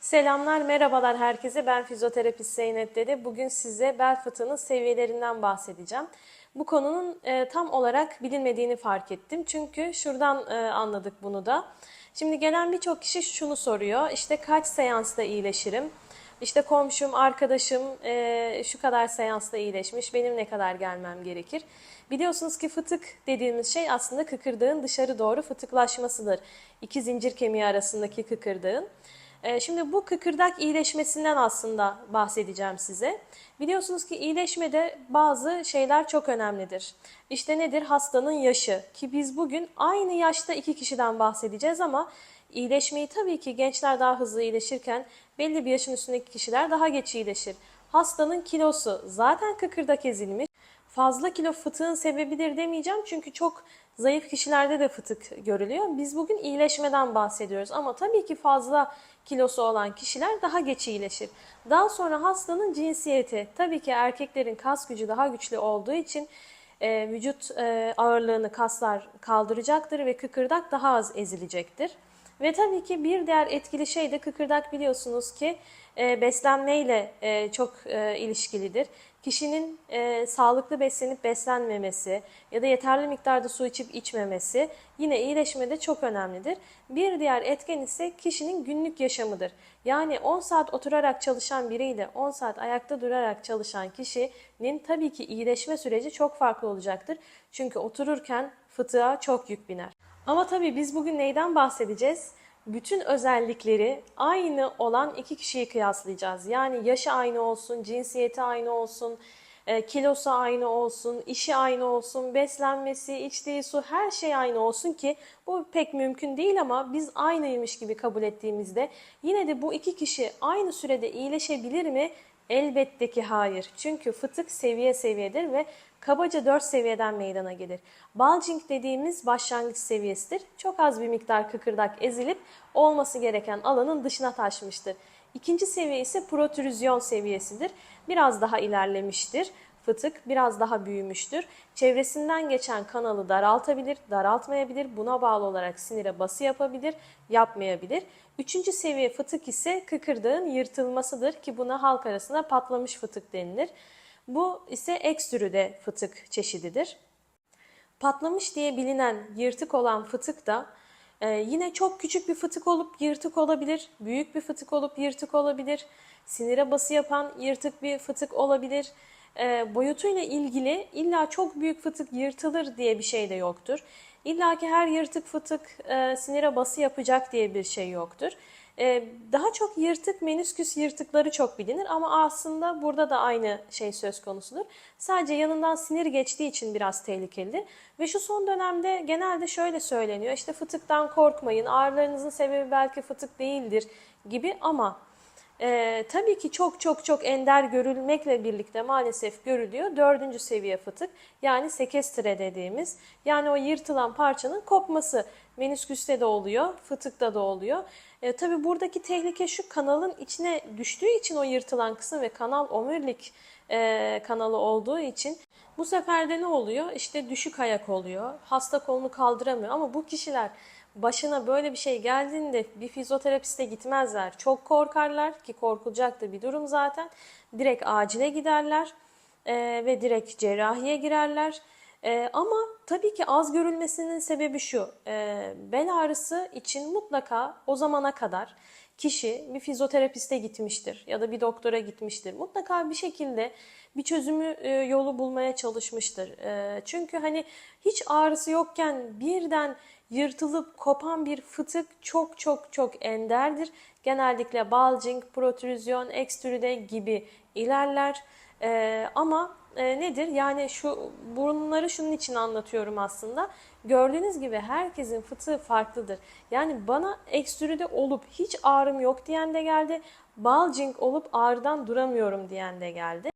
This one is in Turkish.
Selamlar, merhabalar herkese. Ben fizyoterapist Zeynep Dede. Bugün size bel fıtığının seviyelerinden bahsedeceğim. Bu konunun e, tam olarak bilinmediğini fark ettim. Çünkü şuradan e, anladık bunu da. Şimdi gelen birçok kişi şunu soruyor. İşte kaç seansta iyileşirim? İşte komşum, arkadaşım e, şu kadar seansta iyileşmiş. Benim ne kadar gelmem gerekir? Biliyorsunuz ki fıtık dediğimiz şey aslında kıkırdağın dışarı doğru fıtıklaşmasıdır. İki zincir kemiği arasındaki kıkırdağın. Ee, Şimdi bu kıkırdak iyileşmesinden aslında bahsedeceğim size. Biliyorsunuz ki iyileşmede bazı şeyler çok önemlidir. İşte nedir? Hastanın yaşı. Ki biz bugün aynı yaşta iki kişiden bahsedeceğiz ama iyileşmeyi tabii ki gençler daha hızlı iyileşirken belli bir yaşın üstündeki kişiler daha geç iyileşir. Hastanın kilosu zaten kıkırdak ezilmiş. Fazla kilo fıtığın sebebidir demeyeceğim çünkü çok zayıf kişilerde de fıtık görülüyor. Biz bugün iyileşmeden bahsediyoruz ama tabii ki fazla kilosu olan kişiler daha geç iyileşir. Daha sonra hastanın cinsiyeti, tabii ki erkeklerin kas gücü daha güçlü olduğu için e, vücut e, ağırlığını kaslar kaldıracaktır ve kıkırdak daha az ezilecektir. Ve tabii ki bir diğer etkili şey de kıkırdak biliyorsunuz ki e, beslenmeyle e, çok e, ilişkilidir. Kişinin e, sağlıklı beslenip beslenmemesi ya da yeterli miktarda su içip içmemesi yine iyileşmede çok önemlidir. Bir diğer etken ise kişinin günlük yaşamıdır. Yani 10 saat oturarak çalışan biriyle 10 saat ayakta durarak çalışan kişinin tabii ki iyileşme süreci çok farklı olacaktır. Çünkü otururken fıtığa çok yük biner. Ama tabii biz bugün neyden bahsedeceğiz? Bütün özellikleri aynı olan iki kişiyi kıyaslayacağız. Yani yaşı aynı olsun, cinsiyeti aynı olsun, e, kilosu aynı olsun, işi aynı olsun, beslenmesi, içtiği su her şey aynı olsun ki bu pek mümkün değil ama biz aynıymış gibi kabul ettiğimizde yine de bu iki kişi aynı sürede iyileşebilir mi? Elbette ki hayır. Çünkü fıtık seviye seviyedir ve kabaca 4 seviyeden meydana gelir. Bulging dediğimiz başlangıç seviyesidir. Çok az bir miktar kıkırdak ezilip olması gereken alanın dışına taşmıştır. İkinci seviye ise protrüzyon seviyesidir. Biraz daha ilerlemiştir. Fıtık biraz daha büyümüştür. Çevresinden geçen kanalı daraltabilir, daraltmayabilir. Buna bağlı olarak sinire bası yapabilir, yapmayabilir. Üçüncü seviye fıtık ise kıkırdağın yırtılmasıdır ki buna halk arasında patlamış fıtık denilir. Bu ise ekstrüde fıtık çeşididir. Patlamış diye bilinen yırtık olan fıtık da e, yine çok küçük bir fıtık olup yırtık olabilir, büyük bir fıtık olup yırtık olabilir, sinire bası yapan yırtık bir fıtık olabilir. E, boyutuyla ilgili illa çok büyük fıtık yırtılır diye bir şey de yoktur. İlla ki her yırtık fıtık e, sinire bası yapacak diye bir şey yoktur. E, daha çok yırtık menisküs yırtıkları çok bilinir ama aslında burada da aynı şey söz konusudur. Sadece yanından sinir geçtiği için biraz tehlikelidir. Ve şu son dönemde genelde şöyle söyleniyor işte fıtıktan korkmayın ağrılarınızın sebebi belki fıtık değildir gibi ama ee, tabii ki çok çok çok ender görülmekle birlikte maalesef görülüyor. Dördüncü seviye fıtık yani sekestre dediğimiz yani o yırtılan parçanın kopması menisküste de oluyor, fıtıkta da oluyor. Ee, tabii buradaki tehlike şu kanalın içine düştüğü için o yırtılan kısım ve kanal omurilik e, kanalı olduğu için bu sefer de ne oluyor? İşte düşük ayak oluyor. Hasta kolunu kaldıramıyor ama bu kişiler başına böyle bir şey geldiğinde bir fizyoterapiste gitmezler. Çok korkarlar ki korkulacak da bir durum zaten. Direkt acile giderler e, ve direkt cerrahiye girerler. E, ama tabii ki az görülmesinin sebebi şu. E, bel ağrısı için mutlaka o zamana kadar kişi bir fizyoterapiste gitmiştir ya da bir doktora gitmiştir. Mutlaka bir şekilde bir çözümü e, yolu bulmaya çalışmıştır. E, çünkü hani hiç ağrısı yokken birden yırtılıp kopan bir fıtık çok çok çok enderdir. Genellikle bulging, protrüzyon, ekstrüde gibi ilerler. E, ama e, nedir? Yani şu bunları şunun için anlatıyorum aslında. Gördüğünüz gibi herkesin fıtığı farklıdır. Yani bana ekstrüde olup hiç ağrım yok diyen de geldi. Bulging olup ağrıdan duramıyorum diyen de geldi.